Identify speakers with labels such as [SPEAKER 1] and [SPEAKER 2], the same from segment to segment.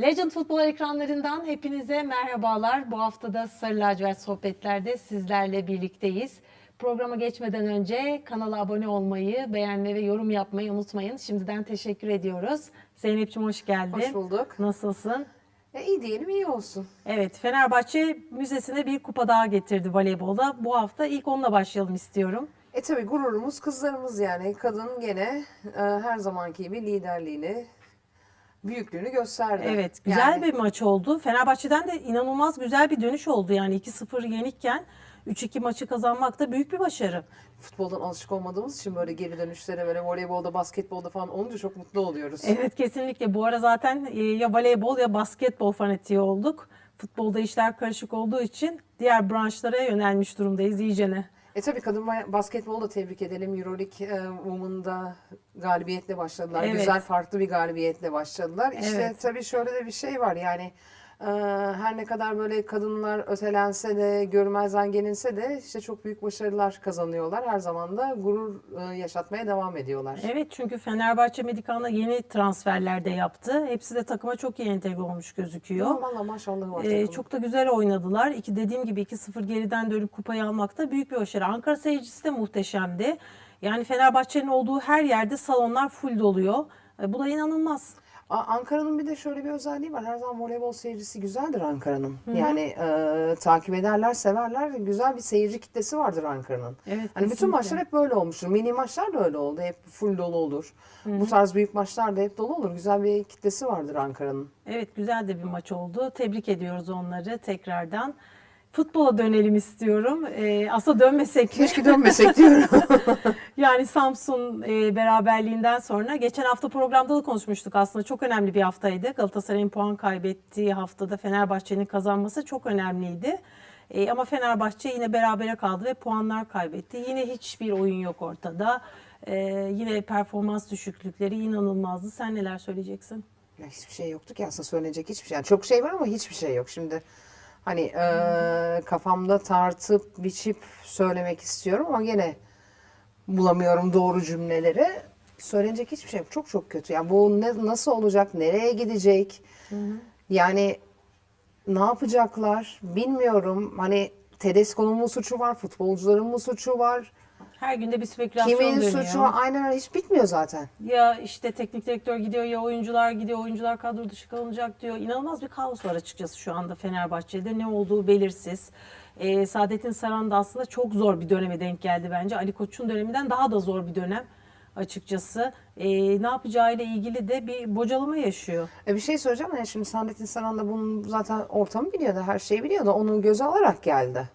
[SPEAKER 1] Legend Futbol ekranlarından hepinize merhabalar. Bu hafta da Sarı Lacivert Sohbetler'de sizlerle birlikteyiz. Programa geçmeden önce kanala abone olmayı, beğenmeyi ve yorum yapmayı unutmayın. Şimdiden teşekkür ediyoruz. Zeynep'ciğim hoş geldin.
[SPEAKER 2] Hoş bulduk.
[SPEAKER 1] Nasılsın?
[SPEAKER 2] E, iyi diyelim iyi olsun.
[SPEAKER 1] Evet, Fenerbahçe Müzesi'ne bir kupa daha getirdi voleybolda. Bu hafta ilk onunla başlayalım istiyorum.
[SPEAKER 2] E tabi gururumuz kızlarımız yani. Kadın gene e, her zamanki gibi liderliğini, büyüklüğünü gösterdi.
[SPEAKER 1] Evet, güzel
[SPEAKER 2] Yani
[SPEAKER 1] bir maç oldu. Fenerbahçe'den de inanılmaz güzel bir dönüş oldu. Yani 2-0 yenikken 3-2 maçı kazanmak da büyük bir başarı.
[SPEAKER 2] Futboldan alışık olmadığımız için böyle geri dönüşlere böyle voleybolda, basketbolda falan olunca çok mutlu oluyoruz.
[SPEAKER 1] Evet kesinlikle. Bu ara zaten e, ya voleybol ya basketbol fanatiği olduk. Futbolda işler karışık olduğu için diğer branşlara yönelmiş durumdayız iyicene.
[SPEAKER 2] E tabi kadın ba- basketbolu da tebrik edelim. Euroleague e, Women'da galibiyetle başladılar.
[SPEAKER 1] Evet.
[SPEAKER 2] Güzel farklı bir galibiyetle başladılar. İşte
[SPEAKER 1] Evet.
[SPEAKER 2] tabii şöyle de bir şey var yani her ne kadar böyle kadınlar ötelense de görmezden gelinse de işte çok büyük başarılar kazanıyorlar. Her zaman da gurur e, yaşatmaya devam ediyorlar.
[SPEAKER 1] Evet çünkü Fenerbahçe Medikan'a yeni transferler de yaptı. Hepsi de takıma çok iyi entegre olmuş gözüküyor.
[SPEAKER 2] Valla maşallah var
[SPEAKER 1] Ee, çok da güzel oynadılar. İki dediğim gibi 2-0 geriden dönüp kupayı almak da büyük bir başarı. Ankara seyircisi de muhteşemdi. Yani Fenerbahçe'nin olduğu her yerde salonlar full doluyor. E, bu da inanılmaz.
[SPEAKER 2] Ankara'nın bir de şöyle bir özelliği var. Her zaman voleybol seyircisi güzeldir Ankara'nın. Yani e, takip ederler, severler. Güzel bir seyirci kitlesi vardır Ankara'nın.
[SPEAKER 1] Evet,
[SPEAKER 2] Hani
[SPEAKER 1] kesinlikle.
[SPEAKER 2] bütün maçlar hep böyle olmuştur. Mini maçlar da öyle oldu. Hep full dolu olur. Bu tarz büyük maçlar da hep dolu olur. Güzel bir kitlesi vardır Ankara'nın.
[SPEAKER 1] Evet güzel de bir maç oldu. Tebrik ediyoruz onları tekrardan. Futbola dönelim istiyorum. Ee, aslında dönmesek?
[SPEAKER 2] Keşke dönmesek diyorum.
[SPEAKER 1] Yani Samsun e, beraberliğinden sonra geçen hafta programda da konuşmuştuk aslında. Çok önemli bir haftaydı. Galatasaray'ın puan kaybettiği haftada Fenerbahçe'nin kazanması çok önemliydi. E, ama Fenerbahçe yine berabere kaldı ve puanlar kaybetti. Yine hiçbir oyun yok ortada. E, yine performans düşüklükleri inanılmazdı. Sen neler söyleyeceksin?
[SPEAKER 2] Ya hiçbir şey yoktu ki aslında söylenecek hiçbir şey. Yani çok şey var ama hiçbir şey yok. Şimdi hani e, kafamda tartıp biçip söylemek istiyorum ama gene bulamıyorum doğru cümleleri. Söylenecek hiçbir şey yok. Çok çok kötü. Yani bu ne, nasıl olacak? Nereye gidecek? Yani ne yapacaklar? Bilmiyorum. Hani Tedesco'nun mu suçu var? Futbolcuların mı suçu var?
[SPEAKER 1] Her günde bir spekülasyon
[SPEAKER 2] Kimin
[SPEAKER 1] dönüyor.
[SPEAKER 2] suçu? Aynen öyle. Hiç bitmiyor zaten.
[SPEAKER 1] Ya işte teknik direktör gidiyor ya oyuncular gidiyor, oyuncular kadro dışı kalınacak diyor. İnanılmaz bir kaos var açıkçası şu anda Fenerbahçe'de. Ne olduğu belirsiz. Ee, Saadettin Saran da aslında çok zor bir döneme denk geldi bence. Ali Koç'un döneminden daha da zor bir dönem açıkçası. Ee, ne yapacağıyla ilgili de bir bocalama yaşıyor.
[SPEAKER 2] E bir şey söyleyeceğim. Yani şimdi Saadettin Saran da bunun zaten ortamı biliyordu. Her şeyi biliyordu. Onu göze alarak geldi.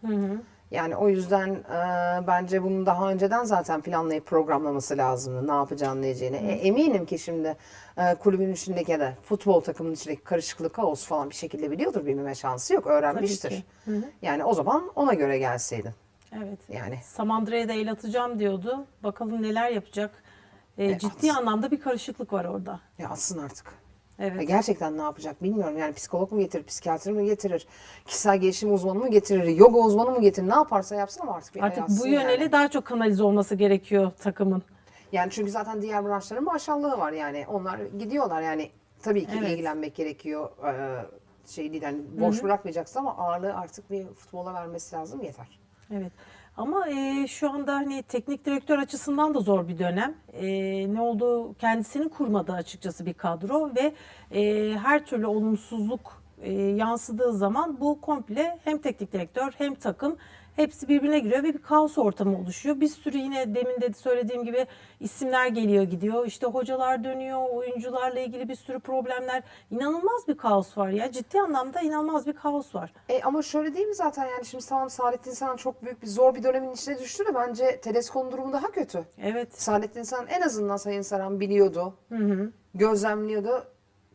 [SPEAKER 2] Yani o yüzden e, bence bunu daha önceden zaten planlayıp programlaması lazımdı. Ne yapacağını, ne edeceğini. E, eminim ki şimdi e, kulübün içindeki ya da futbol takımının içindeki karışıklık, kaos falan bir şekilde biliyordur. Bilmeme şansı yok. Öğrenmiştir.
[SPEAKER 1] Tabii
[SPEAKER 2] Yani o zaman ona göre gelseydin.
[SPEAKER 1] Evet.
[SPEAKER 2] Yani
[SPEAKER 1] Samandıra'ya da el atacağım diyordu. Bakalım neler yapacak. Ee, ciddi anlamda bir karışıklık var orada.
[SPEAKER 2] ya atsın artık.
[SPEAKER 1] Evet.
[SPEAKER 2] Ya Gerçekten ne yapacak bilmiyorum. Yani psikolog mu getirir, psikiyatr mı getirir, kişisel gelişim uzmanı mı getirir, yoga uzmanı mı getirir, ne yaparsa yapsın ama artık bir
[SPEAKER 1] Artık bu yöneli
[SPEAKER 2] yani.
[SPEAKER 1] daha çok kanalize olması gerekiyor takımın.
[SPEAKER 2] Yani çünkü zaten diğer branşların maşallahı var yani. Onlar gidiyorlar yani. Tabii ki
[SPEAKER 1] Evet.
[SPEAKER 2] ilgilenmek gerekiyor. Ee, şey değil yani boş bırakmayacaksın ama ağırlığı artık bir futbola vermesi lazım yeter.
[SPEAKER 1] Evet. Ama e, şu anda hani teknik direktör açısından da zor bir dönem. E, ne oldu? Kendisinin kurmadığı açıkçası bir kadro ve e, her türlü olumsuzluk e, yansıdığı zaman bu komple hem teknik direktör hem takım hepsi birbirine giriyor ve bir kaos ortamı oluşuyor. Bir sürü yine demin de söylediğim gibi isimler geliyor gidiyor. İşte hocalar dönüyor, oyuncularla ilgili bir sürü problemler. İnanılmaz bir kaos var ya. Ciddi anlamda inanılmaz bir kaos var.
[SPEAKER 2] E ama şöyle değil mi zaten yani şimdi tamam Saadettin Saran çok büyük bir zor bir dönemin içine düştü de bence Tedesco'nun durumu daha kötü.
[SPEAKER 1] Evet.
[SPEAKER 2] Saadettin Saran en azından Sayın Saran biliyordu, gözlemliyordu.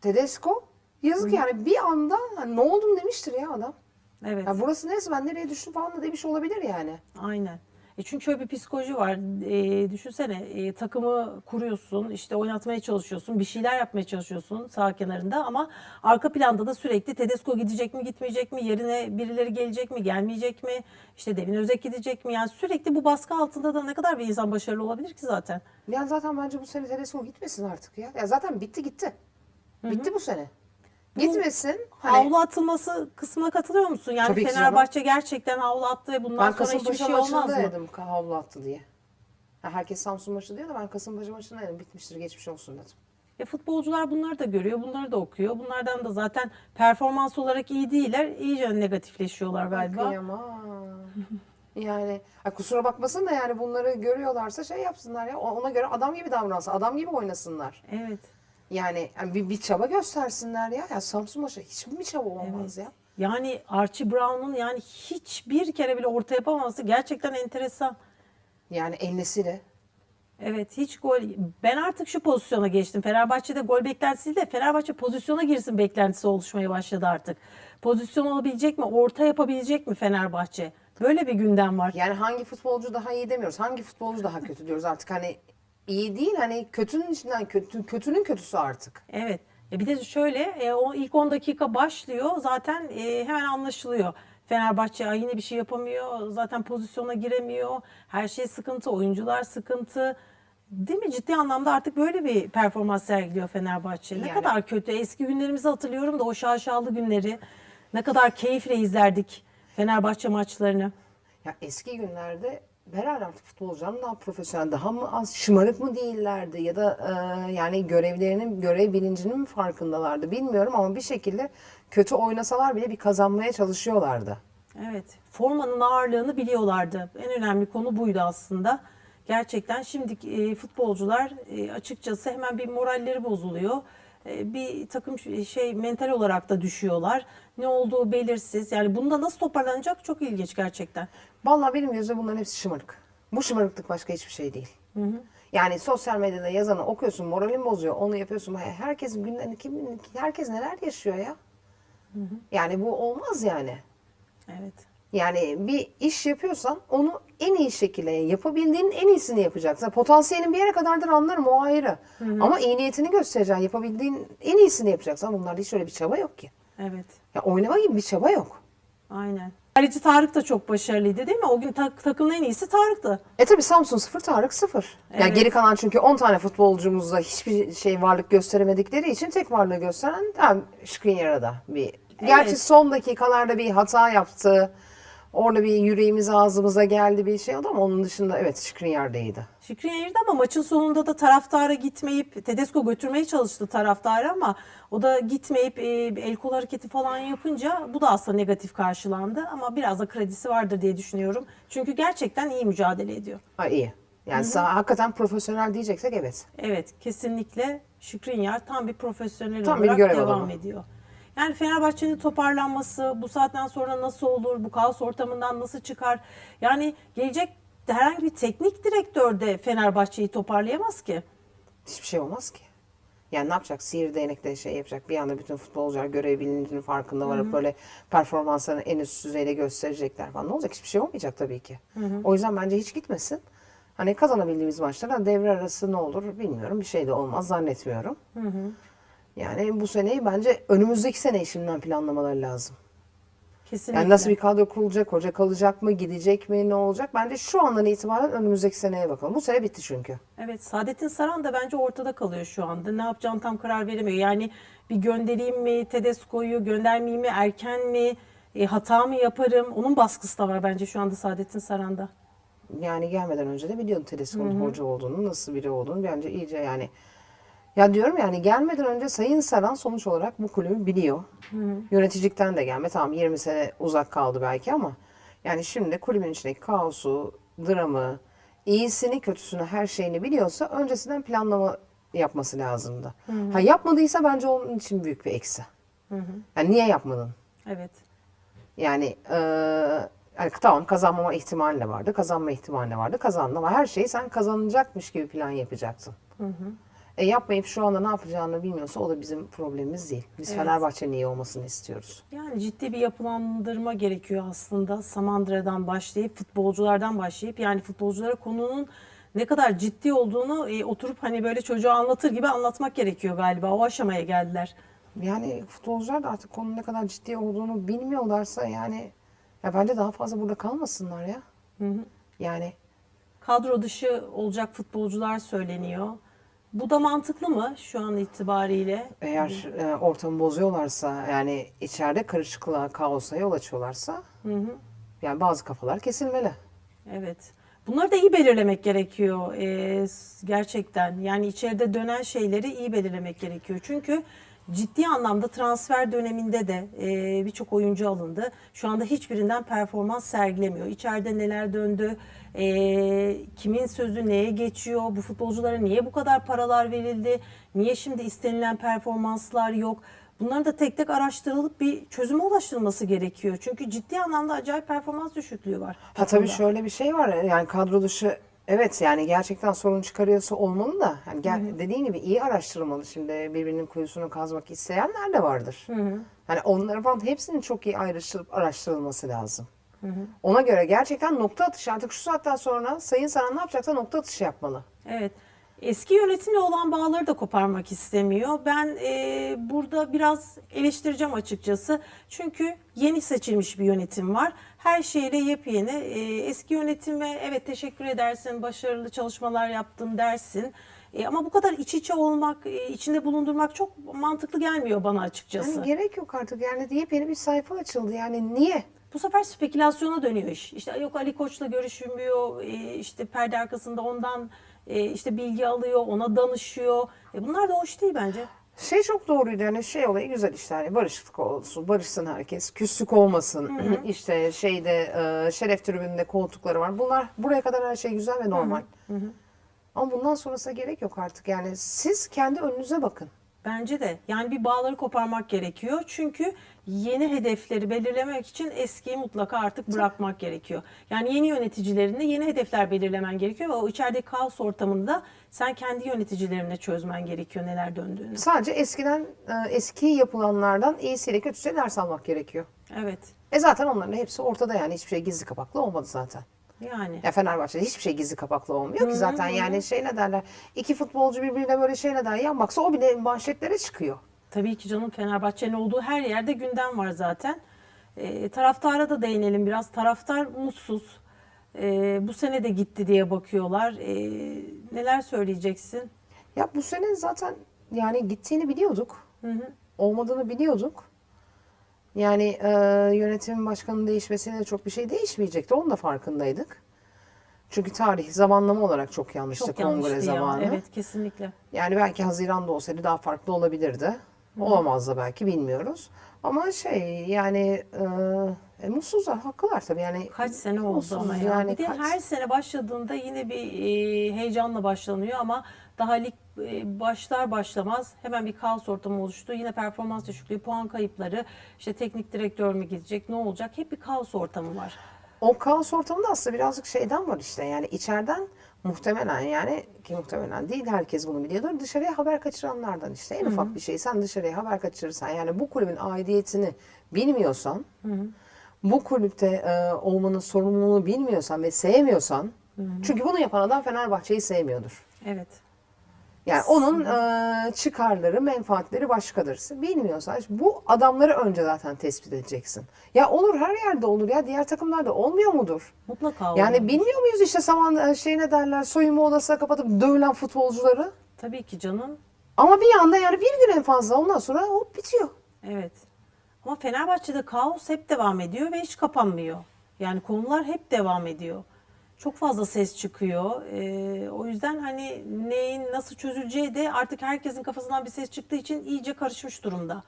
[SPEAKER 2] Tedesco yazık yani bir anda hani ne oldum demiştir ya adam.
[SPEAKER 1] Evet.
[SPEAKER 2] Ya burası neresi ben nereye düştüm falan da demiş olabilir yani.
[SPEAKER 1] Aynen. E çünkü şöyle bir psikoloji var. E, düşünsene e, takımı kuruyorsun, işte oynatmaya çalışıyorsun, bir şeyler yapmaya çalışıyorsun sağ kenarında ama arka planda da sürekli Tedesco gidecek mi, gitmeyecek mi, yerine birileri gelecek mi, gelmeyecek mi, işte Devin Özek gidecek mi? Yani sürekli bu baskı altında da ne kadar bir insan başarılı olabilir ki zaten?
[SPEAKER 2] Yani zaten bence bu sene Tedesco gitmesin artık ya. Ya zaten bitti gitti. Bitti bu sene. Gitmesin. Hani
[SPEAKER 1] Havlu atılması kısmına katılıyor musun? Yani
[SPEAKER 2] Tabii ki
[SPEAKER 1] Fenerbahçe gerçekten havlu attı ve bundan
[SPEAKER 2] ben
[SPEAKER 1] sonra hiçbir
[SPEAKER 2] Kasımpaşa
[SPEAKER 1] şey olmaz mı?
[SPEAKER 2] maçındaydım havlu attı diye. Ha, herkes Samsun maçı diyor da ben Kasımpaşa maçındaydım. Bitmiştir geçmiş olsun dedim.
[SPEAKER 1] E futbolcular bunları da görüyor, bunları da okuyor. Bunlardan da zaten performans olarak iyi değiller. İyice negatifleşiyorlar galiba.
[SPEAKER 2] Kıyamam. Yani kusura bakmasın da yani bunları görüyorlarsa şey yapsınlar ya. O- Ona göre adam gibi davransın. Adam gibi oynasınlar.
[SPEAKER 1] Evet.
[SPEAKER 2] Yani, yani bir, bir çaba göstersinler ya. Ya Samsun maçı hiçbir bir çaba olmaz ya.
[SPEAKER 1] Yani Archie Brown'un yani hiçbir kere bile orta yapamaması gerçekten enteresan.
[SPEAKER 2] Yani Ennesi'yle.
[SPEAKER 1] Evet hiç gol. Ben artık şu pozisyona geçtim. Fenerbahçe'de gol beklentisi de Fenerbahçe pozisyona girsin beklentisi oluşmaya başladı artık. Pozisyon olabilecek mi? Orta yapabilecek mi Fenerbahçe? Böyle bir gündem var.
[SPEAKER 2] Yani hangi futbolcu daha iyi demiyoruz. Hangi futbolcu daha kötü diyoruz artık. Hani iyi değil hani kötünün içinden kötü, kötünün kötüsü artık.
[SPEAKER 1] Evet. E bir de şöyle e, o ilk 10 dakika başlıyor zaten e, hemen anlaşılıyor. Fenerbahçe "Ay, yine bir şey yapamıyor. Zaten pozisyona giremiyor. Her şey sıkıntı. Oyuncular sıkıntı. Değil mi? Ciddi anlamda artık böyle bir performans sergiliyor Fenerbahçe. Ne
[SPEAKER 2] Yani-
[SPEAKER 1] kadar kötü. Eski günlerimizi hatırlıyorum da o şaşalı günleri. Ne kadar keyifle izlerdik Fenerbahçe maçlarını.
[SPEAKER 2] Ya eski günlerde herhalde artık futbolcuların daha profesyonel, daha mı az şımarık mı değillerdi ya da e, yani görevlerinin, görev bilincinin mi farkındalardı bilmiyorum ama bir şekilde kötü oynasalar bile bir kazanmaya çalışıyorlardı.
[SPEAKER 1] Evet. Formanın ağırlığını biliyorlardı. En önemli konu buydu aslında. Gerçekten şimdi e, futbolcular e, açıkçası hemen bir moralleri bozuluyor. E, bir takım şey mental olarak da düşüyorlar. Ne olduğu belirsiz. Yani bunda nasıl toparlanacak çok ilginç gerçekten.
[SPEAKER 2] Vallahi benim gözümde bunların hepsi şımarık. Bu şımarıklık başka hiçbir şey değil. Yani sosyal medyada yazanı okuyorsun, moralin bozuyor, onu yapıyorsun. Herkesin günden kim, herkes neler yaşıyor ya. Yani bu olmaz yani.
[SPEAKER 1] Evet.
[SPEAKER 2] Yani bir iş yapıyorsan onu en iyi şekilde yapabildiğin en iyisini yapacaksın. Potansiyelin bir yere kadardır anlarım o ayrı. Ama iyi niyetini göstereceksin. Yapabildiğin en iyisini yapacaksın. Ama bunlarda hiç öyle bir çaba yok ki.
[SPEAKER 1] Evet.
[SPEAKER 2] Ya oynama gibi bir çaba yok.
[SPEAKER 1] Aynen. Kaleci Tarık da çok başarılıydı değil mi? O gün tak- takımın en iyisi Tarık'tı.
[SPEAKER 2] E tabi Samsun 0 Tarık 0. Yani
[SPEAKER 1] Evet.
[SPEAKER 2] geri kalan çünkü 10 tane futbolcumuzda hiçbir şey varlık gösteremedikleri için tek varlığı gösteren yani Skriniar'a bir. Gerçi son dakikalarda bir hata yaptı. Orada bir yüreğimiz ağzımıza geldi bir şey oldu ama onun dışında evet Skriniar da iyiydi.
[SPEAKER 1] Şikrin yayırdı ama maçın sonunda da taraftara gitmeyip Tedesco götürmeye çalıştı taraftarı ama o da gitmeyip e, el kol hareketi falan yapınca bu da aslında negatif karşılandı ama biraz da kredisi vardır diye düşünüyorum. Çünkü gerçekten iyi mücadele ediyor.
[SPEAKER 2] Ha iyi. Yani sağ, hakikaten profesyonel diyeceksek evet.
[SPEAKER 1] Evet kesinlikle Şikrinyar tam bir profesyonel
[SPEAKER 2] Tam bir
[SPEAKER 1] olarak
[SPEAKER 2] görev
[SPEAKER 1] devam
[SPEAKER 2] adamı.
[SPEAKER 1] ediyor. Yani Fenerbahçe'nin toparlanması bu saatten sonra nasıl olur? Bu kaos ortamından nasıl çıkar? Yani gelecek herhangi bir teknik direktör de Fenerbahçe'yi toparlayamaz ki.
[SPEAKER 2] Hiçbir şey olmaz ki. Yani ne yapacak? Sihir değnekle şey yapacak. Bir anda bütün futbolcular görev bilincinin farkında varıp böyle performanslarını en üst düzeyde gösterecekler falan. Ne olacak? Hiçbir şey olmayacak tabii ki. O yüzden bence hiç gitmesin. Hani kazanabildiğimiz maçlara devre arası ne olur bilmiyorum. Bir şey de olmaz zannetmiyorum. Yani bu seneyi bence önümüzdeki seneyi şimdiden planlamaları lazım.
[SPEAKER 1] Kesinlikle.
[SPEAKER 2] Yani nasıl bir kadro kurulacak, hoca kalacak mı, gidecek mi, ne olacak? Bence şu andan itibaren önümüzdeki seneye bakalım. Bu sene bitti çünkü.
[SPEAKER 1] Evet Saadettin Saran da bence ortada kalıyor şu anda. Ne yapacağını tam karar veremiyor. Yani bir göndereyim mi Tedesco'yu, göndermeyeyim mi, erken mi, e, hata mı yaparım? Onun baskısı da var bence şu anda Saadettin Saran'da.
[SPEAKER 2] Yani gelmeden önce de biliyordu Tedesco'nun hoca olduğunu, nasıl biri olduğunu. Bence iyice yani ya diyorum yani gelmeden önce Sayın Saran sonuç olarak bu kulübü biliyor. Yöneticilikten de gelme. Tamam 20 sene uzak kaldı belki ama yani şimdi kulübün içindeki kaosu, dramı, iyisini, kötüsünü, her şeyini biliyorsa öncesinden planlama yapması lazımdı. Ha yapmadıysa bence onun için büyük bir eksi. Yani niye yapmadın?
[SPEAKER 1] Evet.
[SPEAKER 2] Yani e, yani tamam kazanmama ihtimali de vardı. Kazanma ihtimali de vardı. Kazandın ama her şeyi sen kazanacakmış gibi plan yapacaksın. E yapmayıp şu anda ne yapacağını bilmiyorsa o da bizim problemimiz değil. Biz
[SPEAKER 1] Evet.
[SPEAKER 2] Fenerbahçe'nin iyi olmasını istiyoruz.
[SPEAKER 1] Yani ciddi bir yapılandırma gerekiyor aslında. Samandıra'dan başlayıp, futbolculardan başlayıp yani futbolculara konunun ne kadar ciddi olduğunu e, oturup hani böyle çocuğa anlatır gibi anlatmak gerekiyor galiba. O aşamaya geldiler.
[SPEAKER 2] Yani futbolcular da artık konunun ne kadar ciddi olduğunu bilmiyorlarsa yani ya bence daha fazla burada kalmasınlar ya. Yani
[SPEAKER 1] Kadro dışı olacak futbolcular söyleniyor. Bu da mantıklı mı şu an itibariyle?
[SPEAKER 2] Eğer e, ortamı bozuyorlarsa yani içeride karışıklığa, kaosa yol açıyorlarsa yani bazı kafalar kesilmeli.
[SPEAKER 1] Evet. Bunları da iyi belirlemek gerekiyor ee, gerçekten. Yani içeride dönen şeyleri iyi belirlemek gerekiyor. Çünkü ciddi anlamda transfer döneminde de e, birçok oyuncu alındı. Şu anda hiçbirinden performans sergilemiyor. İçeride neler döndü, e, kimin sözü neye geçiyor, bu futbolculara niye bu kadar paralar verildi, niye şimdi istenilen performanslar yok. Bunların da tek tek araştırılıp bir çözüme ulaştırılması gerekiyor. Çünkü ciddi anlamda acayip performans düşüklüğü var.
[SPEAKER 2] Ha tabii şöyle bir şey var yani kadro dışı evet yani gerçekten sorun çıkarıyorsa olmalı da hani gel, dediğin gibi iyi araştırılmalı şimdi birbirinin kuyusunu kazmak isteyenler de vardır. Yani onların falan hepsinin çok iyi ayrıştırıp araştırılması lazım. Ona göre gerçekten nokta atışı artık şu saatten sonra Sayın Saran ne yapacaksa nokta atışı yapmalı.
[SPEAKER 1] Evet. Eski yönetimle olan bağları da koparmak istemiyor. Ben e, burada biraz eleştireceğim açıkçası. Çünkü yeni seçilmiş bir yönetim var. Her şeyle yepyeni. E, eski yönetime evet teşekkür edersin, başarılı çalışmalar yaptın dersin. E, ama bu kadar iç içe olmak, e, içinde bulundurmak çok mantıklı gelmiyor bana açıkçası.
[SPEAKER 2] Yani gerek yok artık yani yepyeni bir sayfa açıldı yani niye?
[SPEAKER 1] Bu sefer spekülasyona dönüyor iş. İşte yok Ali Koç'la görüşmüyor, e, işte perde arkasında ondan e, işte bilgi alıyor, ona danışıyor. E, bunlar da hoş değil bence.
[SPEAKER 2] Şey çok doğruydu yani şey olayı güzel işte hani barışıklık olsun, barışsın herkes, küslük olmasın. işte şeyde e, şeref tribününde koltukları var. Bunlar buraya kadar her şey güzel ve normal. Ama bundan sonrasına gerek yok artık yani siz kendi önünüze bakın.
[SPEAKER 1] Bence de. Yani bir bağları koparmak gerekiyor. Çünkü yeni hedefleri belirlemek için eskiyi mutlaka artık bırakmak gerekiyor. Yani yeni yöneticilerinde yeni hedefler belirlemen gerekiyor ve o içerideki kaos ortamında sen kendi yöneticilerinle çözmen gerekiyor neler döndüğünü.
[SPEAKER 2] Sadece eskiden e, eski yapılanlardan iyisiyle kötüsüyle ders almak gerekiyor.
[SPEAKER 1] Evet.
[SPEAKER 2] E zaten onların hepsi ortada yani hiçbir şey gizli kapaklı olmadı zaten.
[SPEAKER 1] Yani.
[SPEAKER 2] Ya Fenerbahçe'de hiçbir şey gizli kapaklı olmuyor ki zaten yani şey ne derler iki futbolcu birbirine böyle şey ne der yanmaksa o bile manşetlere çıkıyor.
[SPEAKER 1] Tabii ki canım Fenerbahçe'nin olduğu her yerde gündem var zaten. E, taraftara da değinelim biraz. Taraftar mutsuz. E, bu sene de gitti diye bakıyorlar. E, neler söyleyeceksin?
[SPEAKER 2] Ya bu sene zaten yani gittiğini biliyorduk. Olmadığını biliyorduk. Yani e, yönetimin başkanının değişmesiyle de çok bir şey değişmeyecekti. Onun da farkındaydık. Çünkü tarih zamanlama olarak çok yanlıştı
[SPEAKER 1] Çok
[SPEAKER 2] kongre
[SPEAKER 1] yanlıştı ya.
[SPEAKER 2] zamanı.
[SPEAKER 1] Evet kesinlikle.
[SPEAKER 2] Yani belki Haziran'da olsaydı daha farklı olabilirdi. Olamaz da belki bilmiyoruz. Ama şey yani e, e, mutsuzlar, haklılar tabii. Yani
[SPEAKER 1] Kaç sene oldu ama ya.
[SPEAKER 2] yani
[SPEAKER 1] bir de
[SPEAKER 2] kaç-
[SPEAKER 1] her sene başladığında yine bir e, heyecanla başlanıyor ama daha lig başlar başlamaz hemen bir kaos ortamı oluştu. Yine performans düşüklüğü, puan kayıpları, işte teknik direktör mü gidecek, ne olacak? Hep bir kaos ortamı var.
[SPEAKER 2] O kaos ortamında aslında birazcık şeyden var işte yani içeriden muhtemelen yani ki muhtemelen değil herkes bunu biliyordur dışarıya haber kaçıranlardan işte en ufak bir şey sen dışarıya haber kaçırırsan yani bu kulübün aidiyetini bilmiyorsan bu kulüpte e, olmanın sorumluluğunu bilmiyorsan ve sevmiyorsan çünkü bunu yapan adam Fenerbahçe'yi sevmiyordur.
[SPEAKER 1] Evet.
[SPEAKER 2] Yani onun e, çıkarları, menfaatleri başkadır. Bilmiyorsan işte bu adamları önce zaten tespit edeceksin. Ya olur her yerde olur ya diğer takımlarda olmuyor mudur?
[SPEAKER 1] Mutlaka
[SPEAKER 2] Yani
[SPEAKER 1] olur.
[SPEAKER 2] bilmiyor muyuz işte saman şey ne derler soyunma odasına kapatıp dövülen futbolcuları?
[SPEAKER 1] Tabii ki canım.
[SPEAKER 2] Ama bir anda yani bir gün en fazla ondan sonra hop bitiyor.
[SPEAKER 1] Evet. Ama Fenerbahçe'de kaos hep devam ediyor ve hiç kapanmıyor. Yani konular hep devam ediyor. Çok fazla ses çıkıyor. Ee, o yüzden hani neyin nasıl çözüleceği de artık herkesin kafasından bir ses çıktığı için iyice karışmış durumda.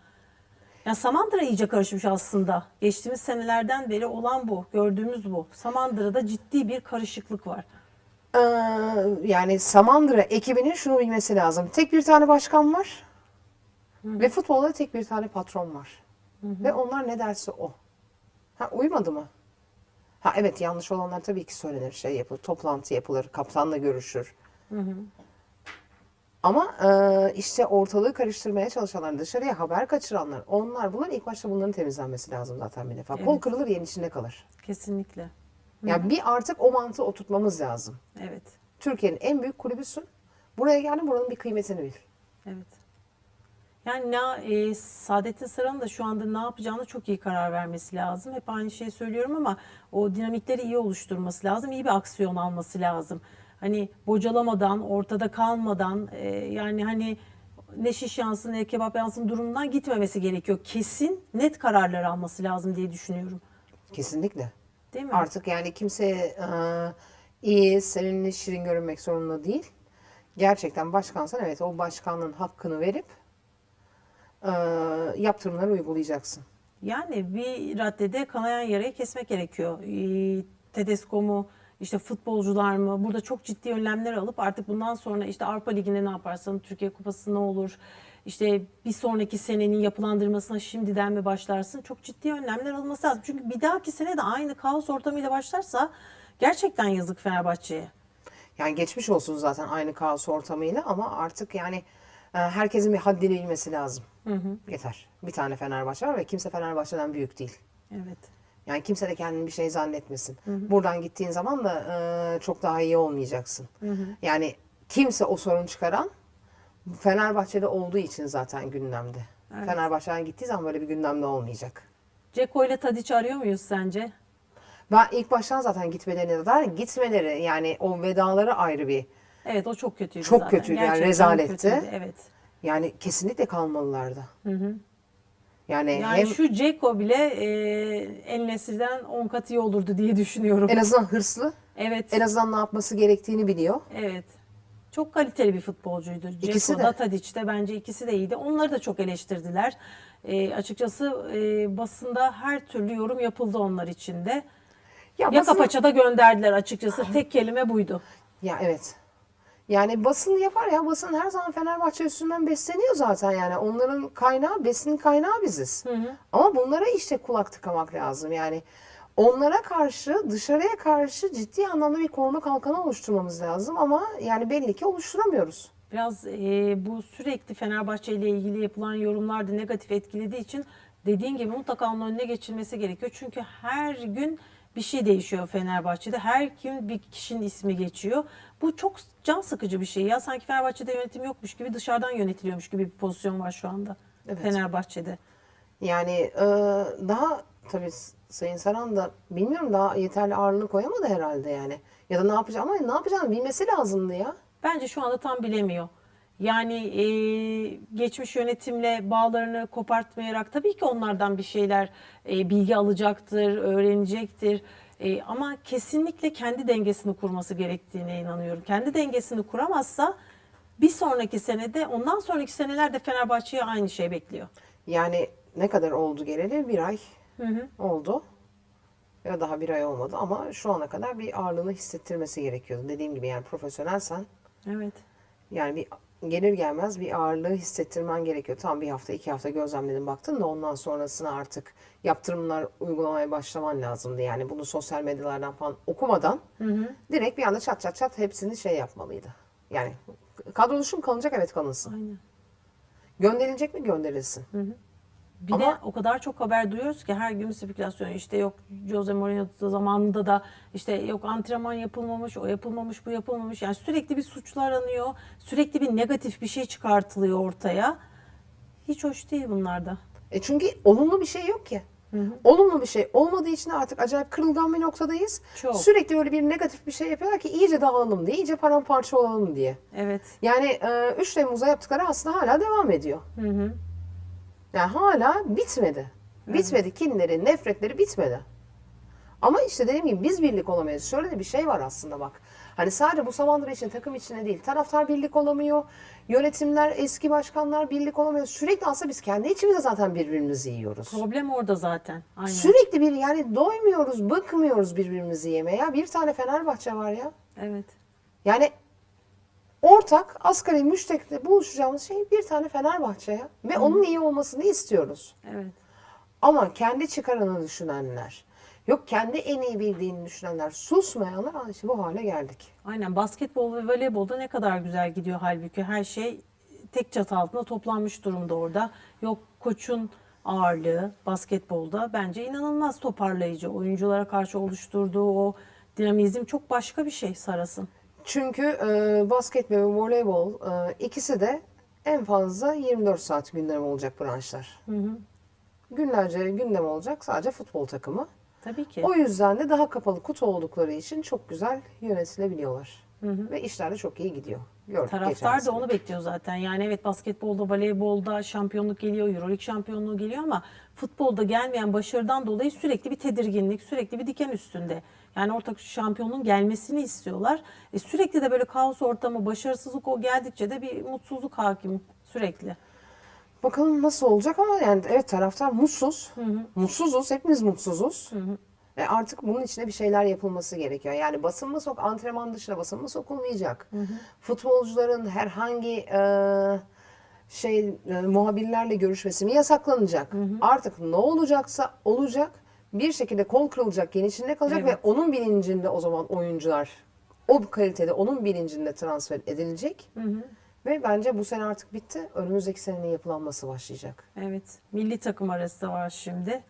[SPEAKER 1] Ya Samandıra iyice karışmış aslında. Geçtiğimiz senelerden beri olan bu. Gördüğümüz bu. Samandıra'da ciddi bir karışıklık var.
[SPEAKER 2] Ee, yani Samandıra ekibinin şunu bilmesi lazım. Tek bir tane başkan var. Ve futbolda tek bir tane patron var. Ve onlar ne derse o. Ha uymadı mı? Ha evet yanlış olanlar tabii ki söylenir, şey yapılır, toplantı yapılır, kaptanla görüşür. Ama e, işte ortalığı karıştırmaya çalışanlar, dışarıya haber kaçıranlar, onlar bunlar ilk başta bunların temizlenmesi lazım zaten bir defa. Kol
[SPEAKER 1] Evet.
[SPEAKER 2] kırılır yerin içinde kalır.
[SPEAKER 1] Kesinlikle.
[SPEAKER 2] Yani bir artık o mantığı oturtmamız lazım.
[SPEAKER 1] Evet.
[SPEAKER 2] Türkiye'nin en büyük kulübüsün. Buraya geldin buranın bir kıymetini bil.
[SPEAKER 1] Evet. Yani ne, e, Saadettin Saran'ın da şu anda ne yapacağını çok iyi karar vermesi lazım. Hep aynı şeyi söylüyorum ama o dinamikleri iyi oluşturması lazım. iyi bir aksiyon alması lazım. hani bocalamadan, ortada kalmadan e, yani hani ne şiş yansın ne kebap yansın durumundan gitmemesi gerekiyor. Kesin net kararlar alması lazım diye düşünüyorum.
[SPEAKER 2] Kesinlikle.
[SPEAKER 1] Değil mi?
[SPEAKER 2] Artık yani kimseye e, iyi, sevimli, şirin görünmek zorunda değil. Gerçekten başkansan evet o başkanlığın hakkını verip e, yaptırımları uygulayacaksın.
[SPEAKER 1] Yani bir raddede kanayan yarayı kesmek gerekiyor. Ee, Tedesco mu, işte futbolcular mı? Burada çok ciddi önlemler alıp artık bundan sonra işte Avrupa Ligi'nde ne yaparsan, Türkiye Kupası ne olur? İşte bir sonraki senenin yapılandırmasına şimdiden mi başlarsın? Çok ciddi önlemler alınması lazım. Çünkü bir dahaki sene de aynı kaos ortamıyla başlarsa gerçekten yazık Fenerbahçe'ye.
[SPEAKER 2] Yani geçmiş olsun zaten aynı kaos ortamıyla ama artık yani e, herkesin bir haddini bilmesi lazım. Yeter. Bir tane Fenerbahçe var ve kimse Fenerbahçe'den büyük değil.
[SPEAKER 1] Evet.
[SPEAKER 2] Yani kimse de kendini bir şey zannetmesin. Buradan gittiğin zaman da e, çok daha iyi olmayacaksın. Yani kimse o sorun çıkaran Fenerbahçe'de olduğu için zaten gündemde. Fenerbahçe'den gittiği zaman böyle bir gündemde olmayacak.
[SPEAKER 1] Ceko ile Tadic arıyor muyuz sence?
[SPEAKER 2] Ben ilk baştan zaten gitmelerine de gitmeleri yani o vedaları ayrı bir
[SPEAKER 1] Evet o çok kötüydü
[SPEAKER 2] Çok
[SPEAKER 1] zaten.
[SPEAKER 2] kötüydü yani,
[SPEAKER 1] Gerçekten
[SPEAKER 2] rezaletti.
[SPEAKER 1] kötüydü, Evet.
[SPEAKER 2] Yani kesinlikle kalmalılardı. Yani,
[SPEAKER 1] Yani
[SPEAKER 2] hem
[SPEAKER 1] şu Ceko bile e, El Nesir'den 10 kat iyi olurdu diye düşünüyorum.
[SPEAKER 2] en azından hırslı,
[SPEAKER 1] evet.
[SPEAKER 2] en azından ne yapması gerektiğini biliyor.
[SPEAKER 1] Evet. Çok kaliteli bir futbolcuydu.
[SPEAKER 2] İkisi
[SPEAKER 1] Ceko
[SPEAKER 2] de.
[SPEAKER 1] Tadic de bence ikisi de iyiydi. Onları da çok eleştirdiler. E, açıkçası e, basında her türlü yorum yapıldı onlar için de.
[SPEAKER 2] Ya
[SPEAKER 1] Yaka
[SPEAKER 2] basın-
[SPEAKER 1] paçada gönderdiler açıkçası. Tek kelime buydu.
[SPEAKER 2] Ya evet. Yani basın yapar ya basın her zaman Fenerbahçe üstünden besleniyor zaten yani onların kaynağı besinin kaynağı biziz. Ama bunlara işte kulak tıkamak lazım yani onlara karşı dışarıya karşı ciddi anlamda bir koruma kalkanı oluşturmamız lazım ama yani belli ki oluşturamıyoruz.
[SPEAKER 1] Biraz e, bu sürekli Fenerbahçe ile ilgili yapılan yorumlar da negatif etkilediği için dediğin gibi mutlaka onun önüne geçilmesi gerekiyor. Çünkü her gün bir şey değişiyor Fenerbahçe'de. Her gün bir kişinin ismi geçiyor. Bu çok can sıkıcı bir şey ya. Sanki Fenerbahçe'de yönetim yokmuş gibi dışarıdan yönetiliyormuş gibi bir pozisyon var şu anda
[SPEAKER 2] Evet.
[SPEAKER 1] Fenerbahçe'de.
[SPEAKER 2] Yani e, daha tabii Sayın Saran da bilmiyorum daha yeterli ağırlığını koyamadı herhalde yani. Ya da ne yapacak ama ne yapacağını bilmesi lazımdı ya.
[SPEAKER 1] Bence şu anda tam bilemiyor. Yani e, geçmiş yönetimle bağlarını kopartmayarak tabii ki onlardan bir şeyler e, bilgi alacaktır, öğrenecektir. E, ama kesinlikle kendi dengesini kurması gerektiğine inanıyorum. Kendi dengesini kuramazsa bir sonraki senede, ondan sonraki senelerde Fenerbahçe'ye aynı şey bekliyor.
[SPEAKER 2] Yani ne kadar oldu geleli? Bir ay oldu. Ya daha bir ay olmadı ama şu ana kadar bir ağırlığını hissettirmesi gerekiyordu. Dediğim gibi yani profesyonelsen
[SPEAKER 1] Evet.
[SPEAKER 2] yani bir gelir gelmez bir ağırlığı hissettirmen gerekiyor. Tam bir hafta iki hafta gözlemledin baktın da ondan sonrasına artık yaptırımlar uygulamaya başlaman lazımdı. Yani bunu sosyal medyalardan falan okumadan direkt bir anda çat çat çat hepsini şey yapmalıydı. Yani kadro mı kalınacak? Evet kalınsın.
[SPEAKER 1] Aynen.
[SPEAKER 2] Gönderilecek mi? Gönderilsin.
[SPEAKER 1] Bir de
[SPEAKER 2] Ama-
[SPEAKER 1] o kadar çok haber duyuyoruz ki her gün spekülasyon işte yok Jose Mourinho zamanında da işte yok antrenman yapılmamış, o yapılmamış, bu yapılmamış. Yani sürekli bir suçlu aranıyor. Sürekli bir negatif bir şey çıkartılıyor ortaya. Hiç hoş değil bunlar da.
[SPEAKER 2] E çünkü olumlu bir şey yok ki. Olumlu bir şey olmadığı için artık acayip kırılgan bir noktadayız.
[SPEAKER 1] Çok.
[SPEAKER 2] Sürekli böyle bir negatif bir şey yapıyorlar ki iyice dağılalım diye, iyice paramparça olalım diye.
[SPEAKER 1] Evet.
[SPEAKER 2] Yani e, 3 Temmuz'a yaptıkları aslında hala devam ediyor. Yani hala bitmedi. Bitmedi. Kinleri, nefretleri bitmedi. Ama işte dediğim gibi biz birlik olamayız. Şöyle de bir şey var aslında bak. Hani sadece bu Samandıra için takım içinde değil. Taraftar birlik olamıyor. Yönetimler, eski başkanlar birlik olamıyor. Sürekli aslında biz kendi içimizde zaten birbirimizi yiyoruz.
[SPEAKER 1] Problem orada zaten. Aynen.
[SPEAKER 2] Sürekli bir yani doymuyoruz, bıkmıyoruz birbirimizi yemeye. Ya bir tane Fenerbahçe var ya.
[SPEAKER 1] Evet.
[SPEAKER 2] Yani ortak asgari müşterekte buluşacağımız şey bir tane Fenerbahçe ya. Ve onun iyi olmasını istiyoruz.
[SPEAKER 1] Evet.
[SPEAKER 2] Ama kendi çıkarını düşünenler, yok kendi en iyi bildiğini düşünenler, susmayanlar "Aa işte bu hale geldik.
[SPEAKER 1] Aynen basketbol ve voleybolda ne kadar güzel gidiyor halbuki her şey tek çatı altında toplanmış durumda orada. Yok koçun ağırlığı basketbolda bence inanılmaz toparlayıcı. Oyunculara karşı oluşturduğu o dinamizm çok başka bir şey Saras'ın.
[SPEAKER 2] Çünkü e, basket ve voleybol e, ikisi de en fazla 24 saat gündem olacak branşlar. Günlerce gündem olacak sadece futbol takımı.
[SPEAKER 1] Tabii ki.
[SPEAKER 2] O yüzden de daha kapalı kutu oldukları için çok güzel yönetilebiliyorlar. Ve işler de çok iyi gidiyor. Gördük
[SPEAKER 1] Taraftar da onu bekliyor zaten. Yani evet basketbolda, voleybolda şampiyonluk geliyor, Euroleague şampiyonluğu geliyor ama futbolda gelmeyen başarıdan dolayı sürekli bir tedirginlik, sürekli bir diken üstünde. Yani ortak şampiyonluğun gelmesini istiyorlar. E sürekli de böyle kaos ortamı, başarısızlık o geldikçe de bir mutsuzluk hakim sürekli.
[SPEAKER 2] Bakalım nasıl olacak ama yani evet taraftar mutsuz. Mutsuzuz. Hepimiz mutsuzuz. Ve artık bunun içine bir şeyler yapılması gerekiyor. Yani basın mı sok, antrenman dışında basın mı sokulmayacak? Futbolcuların herhangi e, şey e, muhabirlerle görüşmesi mi yasaklanacak? Artık ne olacaksa olacak. Bir şekilde kol kırılacak, yen içinde kalacak
[SPEAKER 1] Evet.
[SPEAKER 2] ve onun bilincinde o zaman oyuncular o kalitede onun bilincinde transfer edilecek. Ve bence bu sene artık bitti. Önümüzdeki senenin yapılanması başlayacak.
[SPEAKER 1] Evet, milli takım arası var şimdi.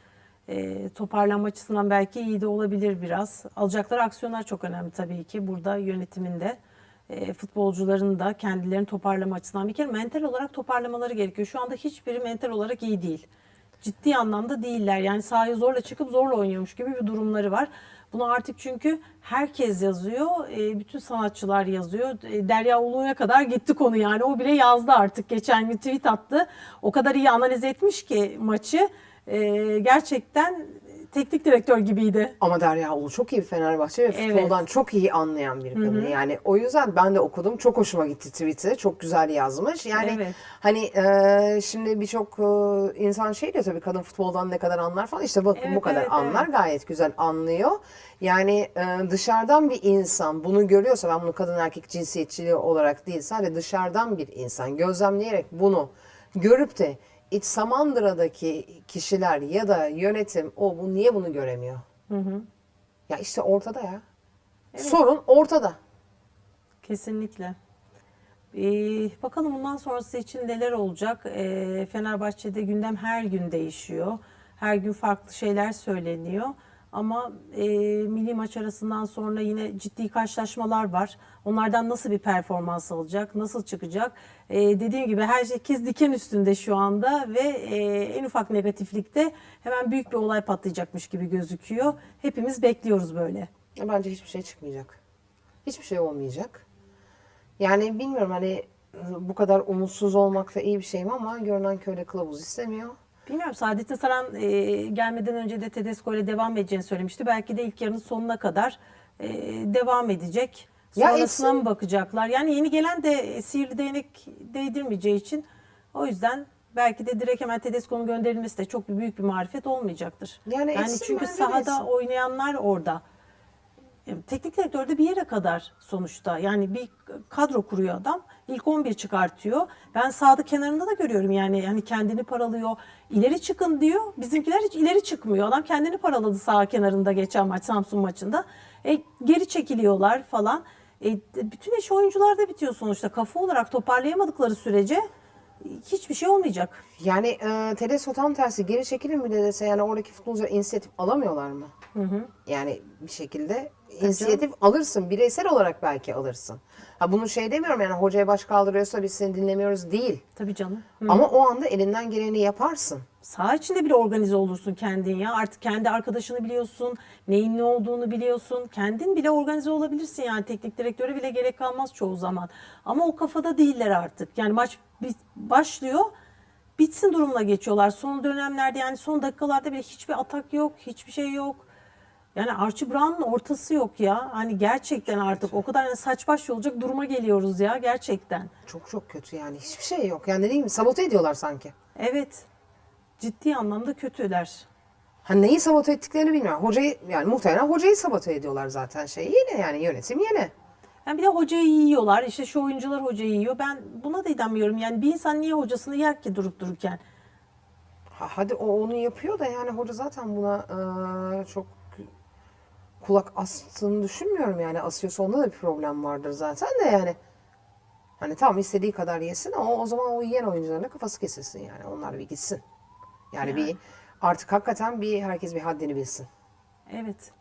[SPEAKER 1] E, toparlanma açısından belki iyi de olabilir biraz. Alacakları aksiyonlar çok önemli tabii ki. Burada yönetiminde e, futbolcuların da kendilerini toparlama açısından bir kere mental olarak toparlamaları gerekiyor. Şu anda hiçbiri mental olarak iyi değil. Ciddi anlamda değiller. Yani sahaya zorla çıkıp zorla oynuyormuş gibi bir durumları var. Bunu artık çünkü herkes yazıyor. E, bütün sanatçılar yazıyor. E, Derya Ulu'ya kadar gitti konu yani. O bile yazdı artık. Geçen gün tweet attı. O kadar iyi analiz etmiş ki maçı. E, gerçekten teknik direktör gibiydi.
[SPEAKER 2] Ama Derya Ulu çok iyi bir Fenerbahçe ve
[SPEAKER 1] Evet.
[SPEAKER 2] futboldan çok iyi anlayan bir kadın. Yani o yüzden ben de okudum. Çok hoşuma gitti tweet'i. Çok güzel yazmış. Yani
[SPEAKER 1] Evet.
[SPEAKER 2] hani e, şimdi birçok e, insan şey diyor tabii kadın futboldan ne kadar anlar falan. İşte bakın
[SPEAKER 1] Evet,
[SPEAKER 2] bu kadar
[SPEAKER 1] evet,
[SPEAKER 2] anlar. Gayet güzel anlıyor. Yani e, dışarıdan bir insan bunu görüyorsa ben bunu kadın erkek cinsiyetçiliği olarak değil sadece dışarıdan bir insan gözlemleyerek bunu görüp de İç Samandıra'daki kişiler ya da yönetim o bu niye bunu göremiyor? Ya işte ortada ya. Sorun ortada.
[SPEAKER 1] Kesinlikle. Ee, bakalım bundan sonrası için neler olacak? Ee, Fenerbahçe'de gündem her gün değişiyor. Her gün farklı şeyler söyleniyor. Ama e, milli maç arasından sonra yine ciddi karşılaşmalar var. Onlardan nasıl bir performans alacak, nasıl çıkacak? Ee, dediğim gibi herkes diken üstünde şu anda ve e, en ufak negatiflikte hemen büyük bir olay patlayacakmış gibi gözüküyor. Hepimiz bekliyoruz böyle.
[SPEAKER 2] Bence hiçbir şey çıkmayacak. Hiçbir şey olmayacak. Yani bilmiyorum hani bu kadar umutsuz olmak da iyi bir şey mi ama görünen köyle kılavuz istemiyor.
[SPEAKER 1] Bilmiyorum Saadettin Saran e, gelmeden önce de Tedesco ile devam edeceğini söylemişti. Belki de ilk yarının sonuna kadar e, devam edecek.
[SPEAKER 2] Ya
[SPEAKER 1] Sonrasına
[SPEAKER 2] etsin.
[SPEAKER 1] mı bakacaklar? Yani yeni gelen de e, sihirli değnek değdirmeyeceği için o yüzden belki de direkt hemen Tedesco'nun gönderilmesi de çok büyük bir marifet olmayacaktır.
[SPEAKER 2] Yani
[SPEAKER 1] yani
[SPEAKER 2] etsin,
[SPEAKER 1] çünkü sahada
[SPEAKER 2] etsin.
[SPEAKER 1] oynayanlar orada. Teknik direktör de bir yere kadar sonuçta. Yani bir kadro kuruyor adam. İlk 11 çıkartıyor. Ben sağda kenarında da görüyorum yani hani kendini paralıyor. İleri çıkın diyor. Bizimkiler hiç ileri çıkmıyor. Adam kendini paraladı sağ kenarında geçen maç Samsun maçında. E, geri çekiliyorlar falan. E, bütün iş oyuncularda bitiyor sonuçta. Kafa olarak toparlayamadıkları sürece hiçbir şey olmayacak.
[SPEAKER 2] Yani e, Tedesco tam tersi geri çekilin bile dese yani oradaki futbolcular inisiyatif alamıyorlar mı? Yani bir şekilde inisiyatif alırsın. Bireysel olarak belki alırsın. Ha bunu şey demiyorum yani hocaya baş kaldırıyorsa biz seni dinlemiyoruz değil.
[SPEAKER 1] Tabii canım.
[SPEAKER 2] Ama o anda elinden geleni yaparsın.
[SPEAKER 1] Saha içinde bile organize olursun kendin ya. Artık kendi arkadaşını biliyorsun, neyin ne olduğunu biliyorsun. Kendin bile organize olabilirsin yani teknik direktöre bile gerek kalmaz çoğu zaman. Ama o kafada değiller artık. Yani maç başlıyor, bitsin durumuna geçiyorlar. Son dönemlerde yani son dakikalarda bile hiçbir atak yok, hiçbir şey yok. Yani Archie Brown'un ortası yok ya. Hani gerçekten artık o kadar saç baş olacak duruma geliyoruz ya gerçekten.
[SPEAKER 2] Çok çok kötü yani. Hiçbir şey yok. Yani dediğim gibi sabote ediyorlar sanki.
[SPEAKER 1] Evet. Ciddi anlamda kötüler.
[SPEAKER 2] Ha neyi sabote ettiklerini bilmiyorum. Hocayı yani muhtemelen hocayı sabote ediyorlar zaten şey yine yani yönetim yine.
[SPEAKER 1] Yani bir de hocayı yiyorlar. İşte şu oyuncular hocayı yiyor. Ben buna da inanmıyorum. Yani bir insan niye hocasını yer ki durup dururken?
[SPEAKER 2] Ha, hadi o onu yapıyor da yani hoca zaten buna eee, çok kulak astığını düşünmüyorum yani asıyorsa onda da bir problem vardır zaten de yani. Hani tamam istediği kadar yesin ama o zaman o yiyen oyuncuların kafası kesilsin yani. Onlar bir gitsin. Yani, bir artık hakikaten bir herkes bir haddini bilsin.
[SPEAKER 1] Evet.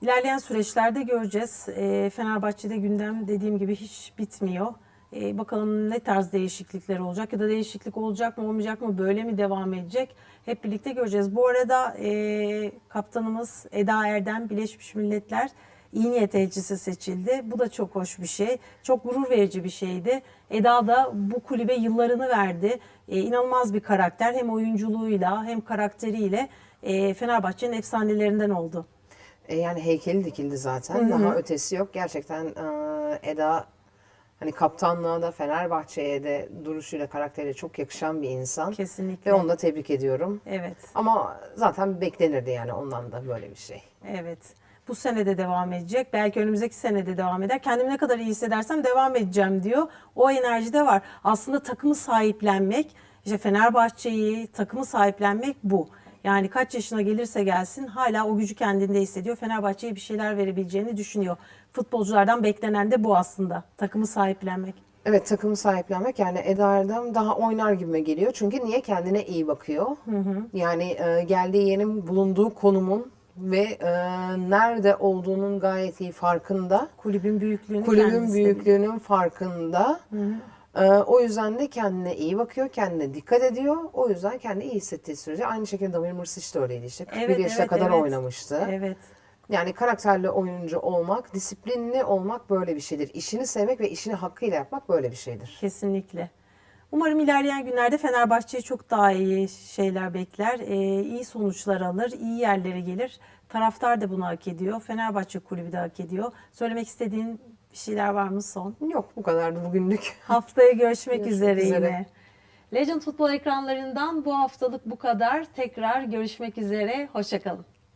[SPEAKER 1] İlerleyen süreçlerde göreceğiz. Ee, Fenerbahçe'de gündem dediğim gibi hiç bitmiyor. Ee, bakalım ne tarz değişiklikler olacak ya da değişiklik olacak mı olmayacak mı böyle mi devam edecek? Hep birlikte göreceğiz. Bu arada e, kaptanımız Eda Erdem Birleşmiş Milletler iyi niyet elçisi seçildi. Bu da çok hoş bir şey. Çok gurur verici bir şeydi. Eda da bu kulübe yıllarını verdi. E, inanılmaz bir karakter. Hem oyunculuğuyla hem karakteriyle e, Fenerbahçe'nin efsanelerinden oldu.
[SPEAKER 2] E, yani heykeli dikildi zaten. Daha ötesi yok. Gerçekten e, Eda hani kaptanlığa da Fenerbahçe'ye de duruşuyla karakteriyle çok yakışan bir insan.
[SPEAKER 1] Kesinlikle.
[SPEAKER 2] Ve onu da tebrik ediyorum.
[SPEAKER 1] Evet.
[SPEAKER 2] Ama zaten beklenirdi yani ondan da böyle bir şey.
[SPEAKER 1] Evet. Bu sene de devam edecek. Belki önümüzdeki sene de devam eder. Kendimi ne kadar iyi hissedersem devam edeceğim diyor. O enerji de var. Aslında takımı sahiplenmek, işte Fenerbahçe'yi, takımı sahiplenmek bu. Yani kaç yaşına gelirse gelsin hala o gücü kendinde hissediyor. Fenerbahçe'ye bir şeyler verebileceğini düşünüyor. Futbolculardan beklenen de bu aslında. Takımı sahiplenmek.
[SPEAKER 2] Evet takımı sahiplenmek yani Eda Erdem daha oynar gibime geliyor. Çünkü niye kendine iyi bakıyor. Yani e, geldiği yerin bulunduğu konumun ve e, nerede olduğunun gayet iyi farkında.
[SPEAKER 1] Kulübün büyüklüğünü
[SPEAKER 2] Kulübün büyüklüğünün farkında. E, o yüzden de kendine iyi bakıyor, kendine dikkat ediyor. O yüzden kendini iyi hissettiği sürece aynı şekilde Damir Mırsic de öyleydi işte. 41
[SPEAKER 1] Evet,
[SPEAKER 2] yaşına
[SPEAKER 1] evet,
[SPEAKER 2] kadar
[SPEAKER 1] evet.
[SPEAKER 2] oynamıştı.
[SPEAKER 1] Evet.
[SPEAKER 2] Yani karakterli oyuncu olmak, disiplinli olmak böyle bir şeydir. İşini sevmek ve işini hakkıyla yapmak böyle bir şeydir.
[SPEAKER 1] Kesinlikle. Umarım ilerleyen günlerde Fenerbahçe'yi çok daha iyi şeyler bekler. Ee, iyi sonuçlar alır, iyi yerlere gelir. Taraftar da bunu hak ediyor. Fenerbahçe kulübü de hak ediyor. Söylemek istediğin bir şeyler var mı son?
[SPEAKER 2] Yok bu kadardı bugünlük.
[SPEAKER 1] Haftaya görüşmek,
[SPEAKER 2] Görüşmek
[SPEAKER 1] üzere,
[SPEAKER 2] üzere.
[SPEAKER 1] yine. Legend Futbol ekranlarından bu haftalık bu kadar. Tekrar görüşmek üzere. Hoşçakalın.